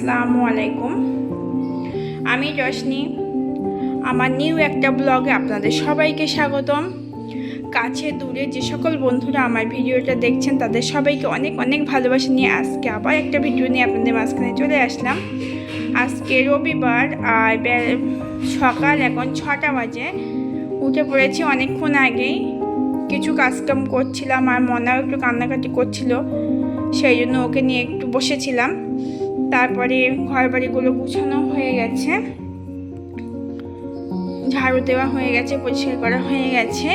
আসসালামু আলাইকুম। আমি রশনি আমার নিউ একটা ব্লগে আপনাদের সবাইকে স্বাগতম। কাছে দূরে যে সকল বন্ধুরা আমার ভিডিওটা দেখছেন, তাদের সবাইকে অনেক অনেক ভালোবাসা নিয়ে আজকে আবার একটা ভিডিও নিয়ে আপনাদের মাঝখানে চলে আসলাম। আজকে রবিবার আর সকাল এখন ছটা বাজে। উঠে পড়েছি অনেকক্ষণ আগেই। কিছু কাজকাম করছিলাম আর মনাও একটু কান্নাকাটি করছিল, সেই জন্য ওকে নিয়ে একটু বসেছিলাম। তারপরে ঘর বাড়িগুলো গুছানো হয়ে গেছে। ঝাড়ু দেওয়া হয়ে গেছে, পরিষ্কার করা হয়ে গেছে।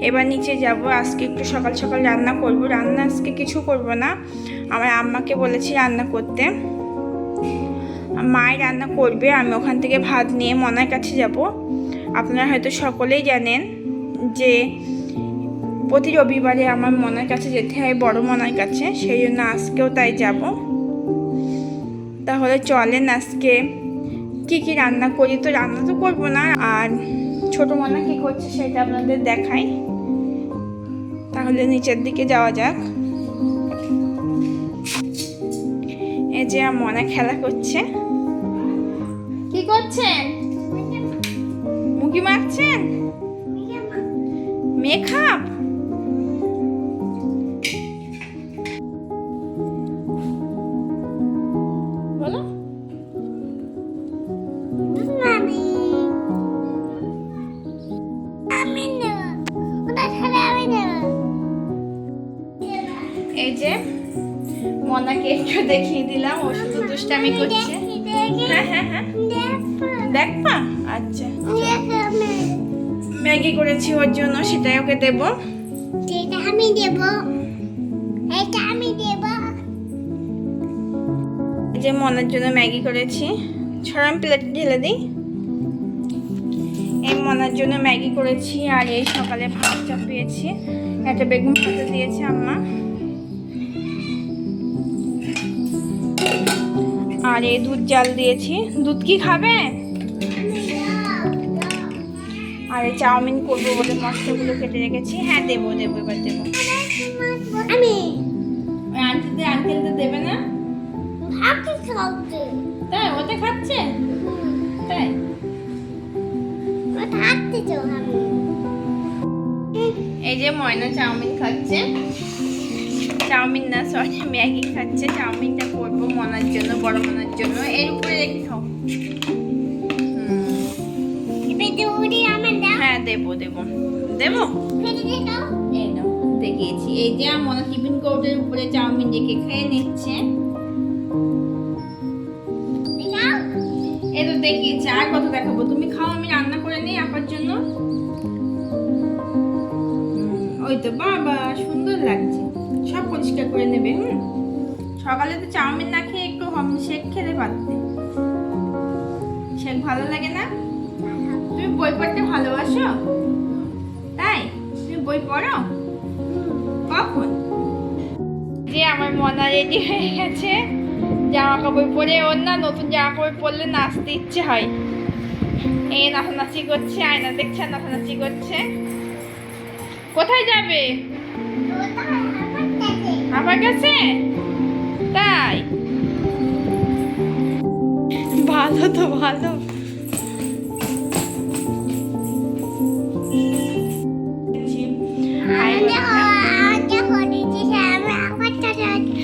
এবার নিচে যাব, আজকে একটু সকাল সকাল রান্না করব। রান্না আজকে কিছু করব না, আমার আম্মাকে বলেছি রান্না করতে। মাই রান্না করবে, আমি ওখান থেকে ভাত নিয়ে মনার কাছে যাব। আপনারা হয়তো সকলেই জানেন যে প্রতি রবিবারে আমার মনার কাছে যেতে হয়, বড় মনার কাছে, সেই জন্য আজকেও তাই যাব। তাহলে চলেন আজকে কি কি রান্না করি? তো রান্না তো করব না আর ছোট মনা কি করছে সেটা আপনাদের দেখাই। তাহলে নিচের দিকে যাওয়া যাক। এই যে মনা খেলা করছে। কি করছেন? মুখি মারছেন মেকআপ মনাকে একটু দেখিয়ে দিলাম ও শুধু দুষ্টামি করছে। হ্যাঁ হ্যাঁ হ্যাঁ। দেখবা আচ্ছা। ম্যাগি করেছি ওর জন্য সেটাই ওকে দেবো। আমি দেব। এটা আমি দেব। এই যে মনার জন্য ম্যাগি করেছি। ছড়াম প্লেট ঢেলে দিই। এই মনার জন্য ম্যাগি করেছি আর এই সকালে ভাত চাপিয়েছি। একটা বেগুন ভাজা দিয়েছে আম্মা। আর এই দুধ জাল দিয়েছি। দুধ কি খাবে? আর এই চাউমিন করব বলে মশলাগুলো কেটে রেখেছি। হ্যাঁ দেবো দেবো এবার দেবো। আমি। আন্টিতে আঙ্কেলতে দেবে না? তাই ওটা খাচ্ছে? তাই। এই যে ময়না চাউমিন খাচ্ছে। চাউমিন না সরি ম্যাগি খাচ্ছে। চাউমিনটা মনার জন্য বড় মনার জন্য এর উপরে রেখে খাও। হ্যাঁ দেবো দেবো। দেবো? দেখিয়েছি। এই যে আমার টিফিন কৌটের উপরে চাউমিন রেখে খেয়ে নিচ্ছে। এই তো দেখিয়েছি আর কত দেখাবো? তুমি খাও আমি রান্না করে নিই আপার জন্য। ওই তো বাবা সুন্দর লাগছে। সব পরিষ্কার করে নেবে হুম? সকালে তো চাউমিন না খেয়ে একটু হম শেক খেতে পারতে। শেক ভালো লাগে না? তুমি বই পড়তে ভালোবাসো? তাই? তুমি বই পড়ো? কখন? যে আমার মনা রেডি হয়ে গেছে জামা কাপড় পরে ওর না নতুন জামা কাপড় পরলে নাচতে ইচ্ছে হয়। এই নাচানাচি করছে আয়না দেখছে আর নাচানাচি করছে। কোথায় যাবে? আমার কাছে? আমার ভালো তো ভালো।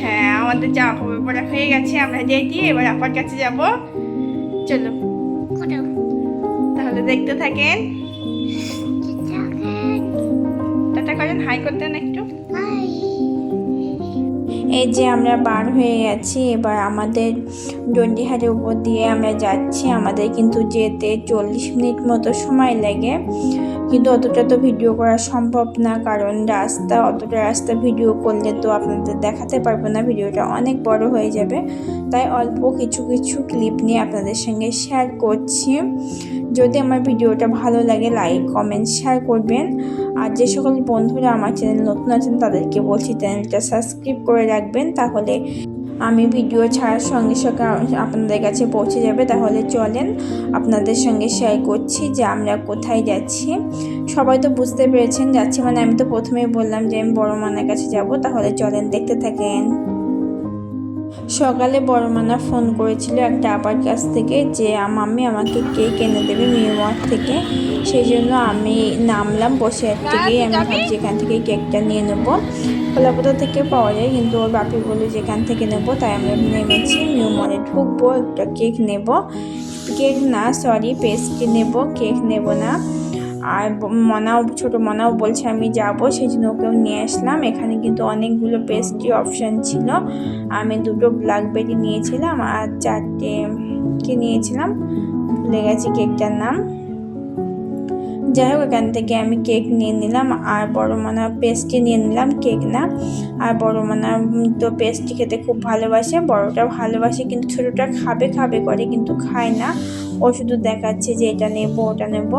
হ্যাঁ আমাদের জামা কাপড় পরা হয়ে গেছে আমরা রেডি এবার আপার কাছে যাব। চলো। করো। তাহলে দেখতে থাকেন। টাটা করেন হাই করতেন একটু হাই এই যে আমরা বার হয়ে গেছি, এবার আমাদের ডন্ডিহাটের উপর দিয়ে আমরা যাচ্ছি। আমাদের কিন্তু যেতে চল্লিশ মিনিট মতো সময় লাগে। কিন্তু অতটা তো ভিডিও করা সম্ভব না, কারণ রাস্তা, অতটা রাস্তা ভিডিও করলে তো আপনাদের দেখাতে পারব না, ভিডিওটা অনেক বড় হয়ে যাবে। তাই অল্প কিছু কিছু ক্লিপ নিয়ে আপনাদের সঙ্গে শেয়ার করছি। যদি আমার ভিডিওটা ভালো লাগে লাইক কমেন্ট শেয়ার করবেন। আর যে সকল বন্ধুরা আমার চ্যানেল নতুন আছেন, তাদেরকে বলছি চ্যানেলটা সাবস্ক্রাইব করে রাখবেন, তাহলে আমি ভিডিও ছাড়ার সঙ্গে সঙ্গে আপনাদের কাছে পৌঁছে যাবে। তাহলে চলেন আপনাদের সঙ্গে শেয়ার করছি যে আমরা কোথায় যাচ্ছি। সবাই তো বুঝতে পেরেছেন, যাচ্ছি মানে আমি তো প্রথমেই বললাম যে আমি বড় মানের কাছে যাব। তাহলে চলেন দেখতে থাকেন। সকালে বড় মানা ফোন করেছিল একটা আপার কাছ থেকে যে মাম্মি আমাকে কেক এনে দেবে মিউমার থেকে। সেই জন্য আমি নামলাম, বসে এক থেকেই আমি ভাবছি এখান থেকে কেকটা নিয়ে নেব। খোলাপোতা থেকে পাওয়া যায়, কিন্তু ওর বাপি বলে যেখান থেকে নেব। তাই আমরা নেমেছি মিউমারে ঢুকবো, একটা কেক নেব। কেক না, সরি, পেস্ট্রি নেব, কেক নেব না। আর মনাও, ছোট মনাও বলছে, আমি যাব। সেই জন্য ওকেও নিয়ে আসলাম। এখানে কিন্তু অনেকগুলো পেস্ট্রি অপশান ছিল। আমি দুটো ব্ল্যাকবেরি নিয়েছিলাম আর চারটে কে নিয়েছিলাম? ভুলে গেছি কেকটার নাম। যাই হোক, এখান থেকে আমি কেক নিয়ে নিলাম, আর বড় মানা পেস্ট্রি নিয়ে নিলাম কেক না। আর বড় মানা তো পেস্ট্রি খেতে খুব ভালোবাসে, বড়টা ভালোবাসে, কিন্তু ছোটোটা খাবে খাবে করে, কিন্তু খায় না। ও শুধু দেখাচ্ছে যে এটা নেব, ওটা নেব।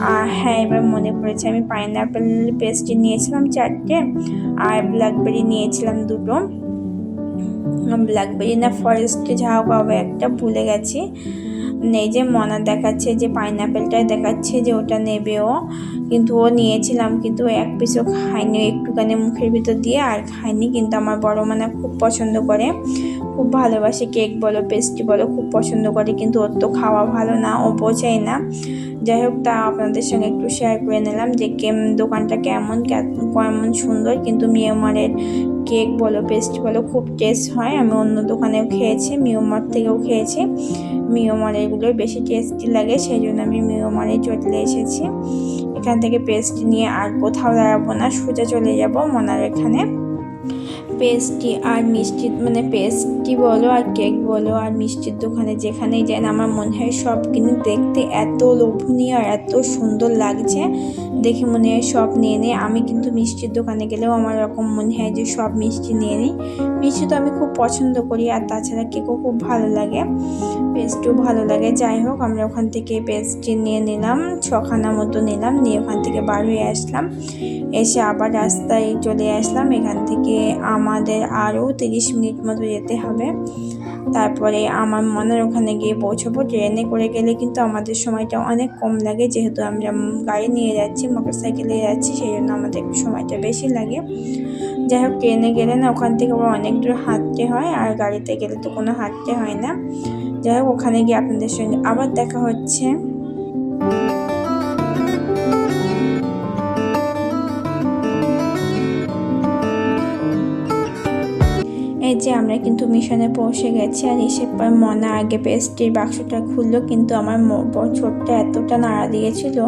আর হ্যাঁ এবার মনে পড়েছে, আমি পাইনাপেল পেস্ট্রি নিয়েছিলাম চারটে, আর ব্ল্যাকবেরি নিয়েছিলাম দুটো। ব্ল্যাকবেরি না ফরেস্ট ঝাউ পাবে একটা ভুলে গেছি। নেই যে মনা দেখাচ্ছে, যে পাইনাপেলটাই দেখাচ্ছে যে ওটা নেবে ও। কিন্তু ও নিয়েছিলাম, কিন্তু এক পিসও খায়নি একটুখানি মুখের ভিতর দিয়ে আর খায়নি। কিন্তু আমার বড় মানা খুব পছন্দ করে। খুব ভালোবাসে কেক বলো পেস্ট্রি বলো, খুব পছন্দ করে। কিন্তু ওর তো খাওয়া ভালো না, ও বোঝেই না। যাই হোক, তা আপনাদের সঙ্গে একটু শেয়ার করে নিলাম যে কেম দোকানটা কেমন কেমন সুন্দর। কিন্তু মিয়ামারের কেক বলো পেস্ট বলো, খুব টেস্ট হয়। আমি অন্য দোকানেও খেয়েছি মিওমার থেকেও খেয়েছি। মিওমার এগুলোই বেশি টেস্টি লাগে, সেই জন্য আমি মিওমারে চলে এসেছি। এখান থেকে পেস্ট নিয়ে আর কোথাও দাঁড়াবো না, সোজা চলে যাব মনার এখানে। পেস্ট্রি আর মিষ্টি মানে পেস্ট্রি বলো আর কেক বলো আর মিষ্টির দোকানে যেখানেই যাই না, আমার মনে হয় সব কিন্তু দেখতে এত লোভনীয় আর এত সুন্দর লাগছে। দেখে মনে হয় সব নিয়ে নিই। আমি কিন্তু মিষ্টির দোকানে গেলেও আমার এরকম মনে হয় যে সব মিষ্টি নিয়ে নিই। মিষ্টি তো আমি খুব পছন্দ করি আর তাছাড়া কেকও খুব ভালো লাগে। পেস্ট্রিও ভালো লাগে। যাই হোক, আমরা ওখান থেকে পেস্ট্রি নিয়ে নিলাম, ছখানা মতো নিলাম, নিয়ে ওখান থেকে বার হয়ে আসলাম। এসে আবার রাস্তায় চলে আসলাম। এখান থেকে আমাদের আরও তিরিশ মিনিট মতো যেতে হবে। তারপরে আমার মনের ওখানে গিয়ে পৌঁছবো। ট্রেনে করে গেলে কিন্তু আমাদের সময়টা অনেক কম লাগে। যেহেতু আমরা গাড়ি নিয়ে যাচ্ছি মোটর সাইকেলে যাচ্ছি সেই জন্য আমাদের সময়টা বেশি লাগে। যাই হোক, ট্রেনে গেলে না ওখান থেকে আবার অনেক দূর হাঁটতে হয় আর গাড়িতে গেলে তো কোনো হাঁটতে হয় না। যাই হোক, ওখানে গিয়ে আপনাদের সঙ্গে আবার দেখা হচ্ছে। এই যে আমরা কিন্তু মিশনে পৌঁছে গেছি আর এসে মনা আগে পেস্ট্রির বাক্সটা খুললো, কিন্তু আমার ছোটটা এতটা নাড়া দিয়েছিল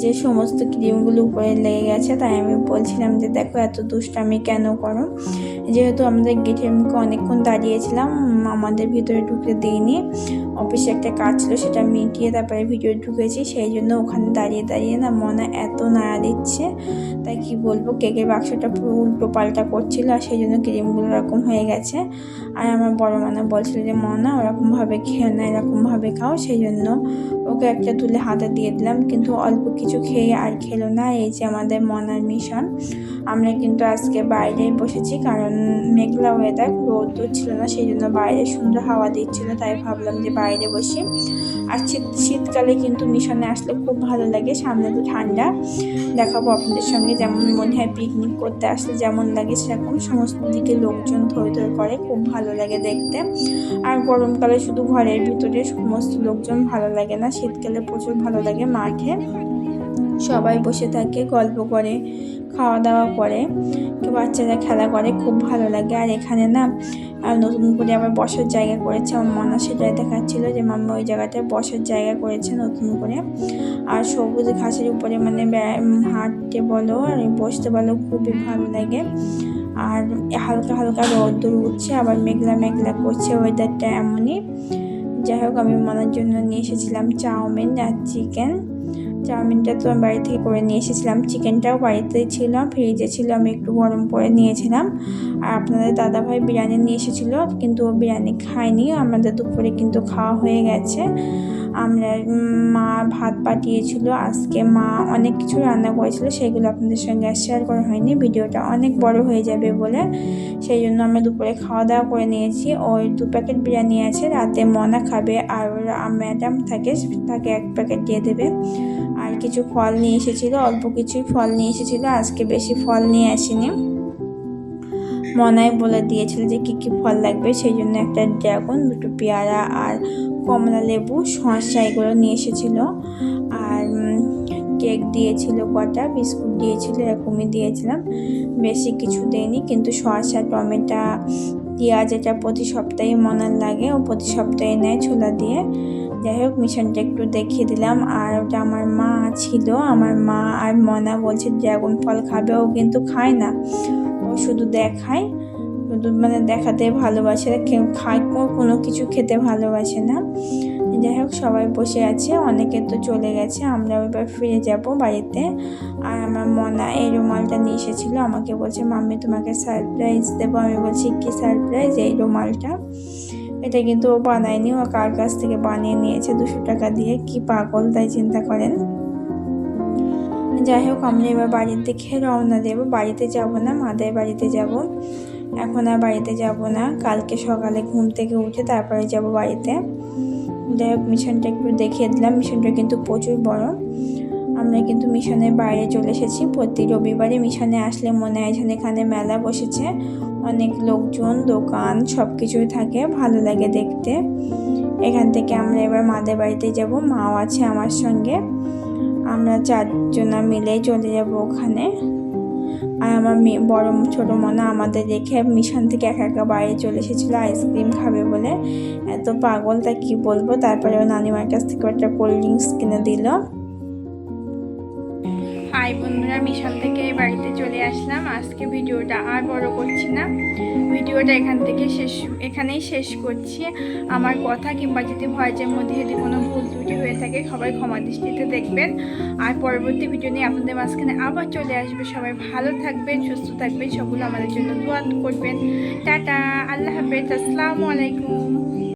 যে সমস্ত ক্রিমগুলো উপরে লেগে গেছে। তাই আমি বলছিলাম যে, দেখো, এত দুষ্টামি কেন করো? যেহেতু আমাদের গেটের মুখে অনেকক্ষণ দাঁড়িয়েছিলাম, আমাদের ভিতরে ঢুকে দিইনি। অফিসে একটা কাজ ছিল, সেটা মিটিয়ে তারপরে ভিডিও ঢুকেছি। সেই জন্য ওখানে দাঁড়িয়ে দাঁড়িয়ে না মনে এত নাড়া দিচ্ছে। তাই কি বলব, কেকের বাক্সটা পুরো উল্টো পাল্টা করছিল আর সেই জন্য ক্রিমগুলো এরকম হয়ে গেছে। আর আমার বড় মানা বলছিল যে, মনা, ওরকমভাবে খেয়ে না, এরকমভাবে খাও। সেই জন্য ওকে একটা তুলে হাতে দিয়ে দিলাম। কিন্তু অল্প কিছু খেয়ে আর খেলো না। এই যে আমাদের মনার মিশন। আমরা কিন্তু আজকে বাইরেই বসেছি, কারণ মেঘলা ওয়েদার রোদ ছিল না, সেই জন্য বাইরে সুন্দর হাওয়া দিচ্ছিল। তাই ভাবলাম যে বাইরে বসে। আর শীত, শীতকালে কিন্তু মিশনে আসলে খুব ভালো লাগে, সামনে তো ঠান্ডা। দেখাবো আপনাদের সঙ্গে যেমন মনে হয় পিকনিক করতে আসলে যেমন লাগে সেরকম। সমস্ত দিকে লোকজন থই থই করে, খুব ভালো লাগে দেখতে। আর গরমকালে শুধু ঘরের ভিতরে সমস্ত লোকজন ভালো লাগে না, শীতকালে প্রচুর ভালো লাগে মাঠে। সবাই বসে থাকে, গল্প করে খাওয়া দাওয়া করে বাচ্চারা খেলা করে, খুব ভালো লাগে। আর এখানে না আর নতুন করে আবার বসার জায়গা করেছে। আমার মনে সেটাই দেখাচ্ছিলো যে, মাম্মা ওই জায়গাটায় বসার জায়গা করেছে নতুন করে। আর সবুজ ঘাসের উপরে মানে হাঁটতে বলো, আর বসতে বলো, খুবই ভালো লাগে। আর হালকা হালকা রোদ্দুর উঠছে, আবার মেঘলা মেঘলা করছে ওয়েদারটা এমনই। যাই হোক, আমি মনার জন্য নিয়ে এসেছিলাম চাউমিন আর চিকেন চাউমিনটা তো আমি বাড়ি থেকে করে নিয়ে এসেছিলাম। চিকেনটাও বাড়িতে ছিল, ফ্রিজে ছিল, আমি একটু গরম করে নিয়েছিলাম। আর আপনাদের দাদাভাই বিরিয়ানি নিয়ে এসেছিল, কিন্তু ও বিরিয়ানি খায়নি। আমাদের দুপুরে কিন্তু খাওয়া হয়ে গেছে। আমরা মা ভাত পাঠিয়েছিল, আজকে মা অনেক কিছু রান্না করেছিল, সেগুলো আপনাদের সঙ্গে শেয়ার করা হয়নি। ভিডিওটা অনেক বড় হয়ে যাবে বলে। সেই জন্য আমরা দুপুরে খাওয়া দাওয়া করে নিয়েছি। ওই দু প্যাকেট বিরিয়ানি আছে, রাতে মনা খাবে আর ওর ম্যাডাম থাকে, তাকে এক প্যাকেট দিয়ে দেবে। আর কিছু ফল নিয়ে এসেছিল, অল্প কিছুই ফল নিয়ে এসেছিল, আজকে বেশি ফল নিয়ে আসেনি। মনায় বলে দিয়েছিল যে কী কী ফল লাগবে, সেই জন্য একটা ড্রাগন, দুটো পেয়ারা আর কমলা লেবু শসা এগুলো নিয়ে এসেছিল। আর কেক দিয়েছিল কটা, বিস্কুট দিয়েছিল, এরকমই দিয়েছিলাম। বেশি কিছু দেয়নি কিন্তু শসা টমেটো, পেঁয়াজ, এটা প্রতি সপ্তাহে মনার লাগে, ও প্রতি সপ্তাহে নেয় ছোলা দিয়ে। যাই হোক, মিশনটা একটু দেখিয়ে দিলাম। আর ওটা আমার মা ছিল। আমার মা আর মনা বলছে ড্রাগন ফল খাবে। ও কিন্তু খায় না। ও শুধু দেখায়। শুধু মানে দেখাতে ভালোবাসে। খায় কোনো কিছু খেতে ভালোবাসে না। যাই হোক, সবাই বসে আছে। অনেকে তো চলে গেছে। আমরা এবার ফিরে যাব বাড়িতে। আর আমার মনা এই রুমালটা নিয়ে এসেছিল। আমাকে বলছে, মাম্মি, তোমাকে সারপ্রাইজ দেবো। আমি বলছি, কি সারপ্রাইজ এই রুমালটা? এটা কিন্তু ও বানায়নি, ও কার কাছ থেকে বানিয়ে নিয়েছে দুশো টাকা দিয়ে? কি পাগল তাই চিন্তা করেন? যাই হোক, আমরা এবার বাড়ির দিকে রওনা দেব। বাড়িতে যাব না, মাদের বাড়িতে যাব। এখন আর বাড়িতে যাব না। কালকে সকালে ঘুম থেকে উঠে তারপরে যাব বাড়িতে। যাই হোক, মিশনটা একটু দেখিয়ে দিলাম। মিশনটা কিন্তু প্রচুর বড়। আমরা কিন্তু মিশনের বাইরে চলে এসেছি। প্রতি রবিবারে মিশনে আসলে মনে হয় যেন এখানে মেলা বসেছে। অনেক লোকজন, দোকান সব কিছুই থাকে, ভালো লাগে দেখতে। এখান থেকে আমরা এবার মাদের বাড়িতে যাব, মাও আছে আমার সঙ্গে। আমরা চারজনা মিলেই চলে যাব ওখানে। আর আমার মেয়ে, বড় ছোট মনে আমাদের রেখে মিশন থেকে একা একা বাইরে চলে এসেছিল, আইসক্রিম খাবে বলে। এত পাগল, তা কি বলব? তারপরে নানিমার কাছ থেকে একটা কোল্ড ড্রিঙ্কস কিনে দিল। হাই বন্ধুরা মিশন থেকে বাড়িতে চলে আসলাম। আজকে ভিডিওটা আর বড় করছি না। ভিডিওটা এখান থেকে শেষ, এখানেই শেষ করছি। আমার কথা কিংবা যদি ভয়েসের মধ্যে যদি কোনো ভুল ত্রুটি হয়ে থাকে, সবাই ক্ষমা দৃষ্টিতে দেখবেন। আর পরবর্তী ভিডিও নিয়ে আপনাদের মাঝখানে আবার চলে আসবে। সবাই ভালো থাকবেন, সুস্থ থাকবেন সবগুলো আমাদের জন্য দোয়া করবেন। টাটা, আল্লাহ হাফেজ, আসসালামু আলাইকুম।